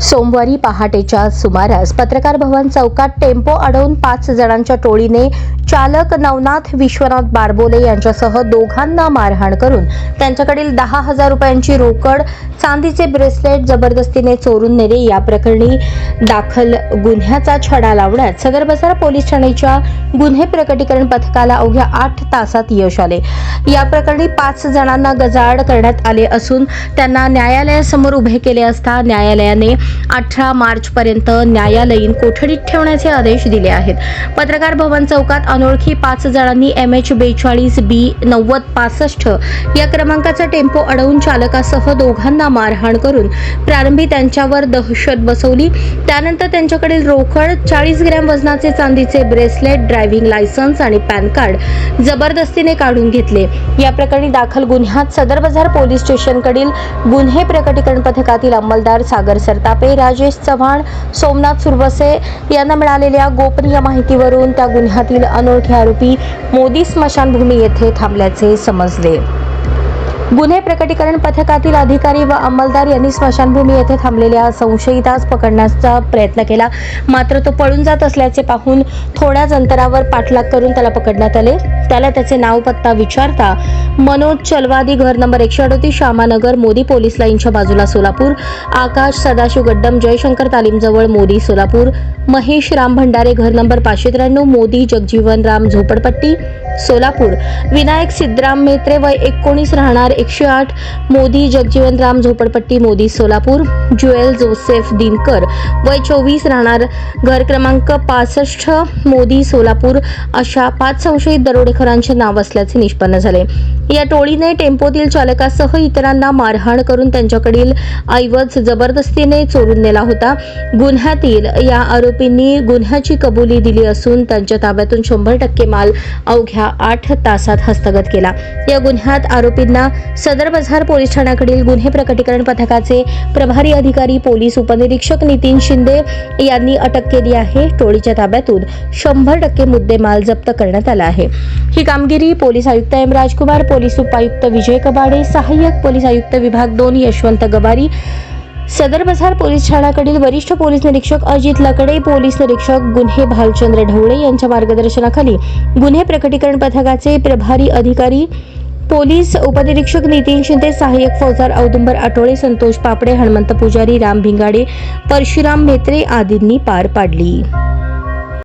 सोमवारी पहाटेच्या सुमारास पत्रकार भवन चौकात टेम्पो अडवून पाच जणांच्या टोळीने चालक नवनाथ विश्वनाथ बारबोले यांच्यासह दोघांना मारहाण करून त्यांच्याकडील दहा हजार रुपयांची रोकड चांदीचे ब्रेसलेट जबरदस्तीने चोरून नेले. या प्रकरणी दाखल गुन्ह्याचा छडा लावण्यात सदर बाजार पोलीस ठाण्याच्या गुन्हे प्रकटीकरण पथकाला अवघ्या आठ तासात यश आले. या प्रकरणी पाच जणांना गजाआड करण्यात आले असून त्यांना न्यायालयासमोर उभे केले असता न्यायालयाने अठरा मार्च पर्यंत न्यायालयीन कोठडीत ठेवण्याचे आदेश दिले आहेत. पत्रकार भवन चौकात अनोळखी पाच जणांनी एम एच बेचाळीस बी नव्वद पासष्ट या क्रमांकाचा टेम्पो अडवून चालकासह दोघांना मारहाण करून प्रारंभी त्यांच्यावर दहशत बसवली. त्यानंतर त्यांच्याकडील रोकड चाळीस ग्रॅम वजनाचे चांदीचे ब्रेसलेट ड्रायव्हिंग लायसन्स आणि पॅन कार्ड जबरदस्तीने काढून घेतले. या प्रकरणी दाखल गुन्ह्यात सदर बाजार पोलीस स्टेशनकडील गुन्हे प्रकटीकरण पथकातील अंमलदार सागर सरताप राजेश चव्हाण सोमनाथ सुरवसे यांना मिळालेल्या गोपनीय माहितीवरून त्या गुन्ह्यातील अनोळखी आरोपी मोदी स्मशानभूमी येथे थांबल्याचे समजले. गुन्हे प्रकटीकरण पथकातील अधिकारी व अंमलदार यांनी स्मशानभूमी येथे थांबलेल्या संशयितास पकडण्याचा प्रयत्न केला. मात्र तो पळून जात असल्याचे पाहून थोड्याच अंतरावर पाठलाग करून त्याला पकडण्यात आले. त्याला त्याचे नाव पत्ता विचारता मनोज चलवादी घर नंबर एकशे अडतीस श्यामानगर मोदी पोलीस लाईनच्या बाजूला सोलापूर आकाश सदाशिव गड्डम जयशंकर तालीमजवळ मोदी सोलापूर महेश राम भंडारे घर नंबर पाचशे त्र्याण्णव मोदी जगजीवन राम झोपडपट्टी सोलापूर. विनायक सिद्धराम मेत्रे वय एकोणीस राहणार एकशे आठ. मोदी जगजीवन राम झोपडपट्टी मोदी सोलापूर. ज्युएल जोसेफ दिनकर वय चोवीस राहणार घर क्रमांक पासष्ट. मोदी सोलापूर अशा पाच संशयित दरोडेखोरांचे नाव असल्याचे निष्पन्न झाले. या टोळीने टेम्पोतील चालकासह इतरांना मारहाण करून त्यांच्याकडील ऐवज जबरदस्तीने चोरून नेला होता. गुन्ह्यातील या आरोपींनी गुन्ह्याची कबुली दिली असून त्यांच्या ताब्यातून शंभर टक्के माल अवघ्या आठ तासात हस्तगत केला. या गुन्ह्यात आरोपींना सदर बाजार पोलीस ठाण्याकडील गुन्हे प्रकटीकरण पथकाचे प्रभारी अधिकारी पोलीस उपनिरीक्षक नितीन शिंदे यांनी अटक केली आहे. टोळीच्या ताब्यातून शंभर टक्के मुद्देमाल जप्त करण्यात आला आहे. ही कामगिरी पोलीस आयुक्त एम. राजकुमार पोलीस उपायुक्त विजय कबाडे सहाय्यक पोलीस आयुक्त विभाग दोन यशवंत गबारी सदर बाजार पोलीस ठाण्याकडील वरिष्ठ पोलीस निरीक्षक अजित लकडे पोलीस निरीक्षक गुन्हे भालचंद्र ढवळे यांच्या मार्गदर्शनाखाली गुन्हे प्रकटीकरण पथकाचे प्रभारी अधिकारी पोलीस उपनिरीक्षक नितीन शिंदे सहाय्यक फौजदार औदुंबर आठवळे संतोष पापडे हनुमंत पुजारी राम भिंगाडे परशुराम मेत्रे आदींनी पार पाडली.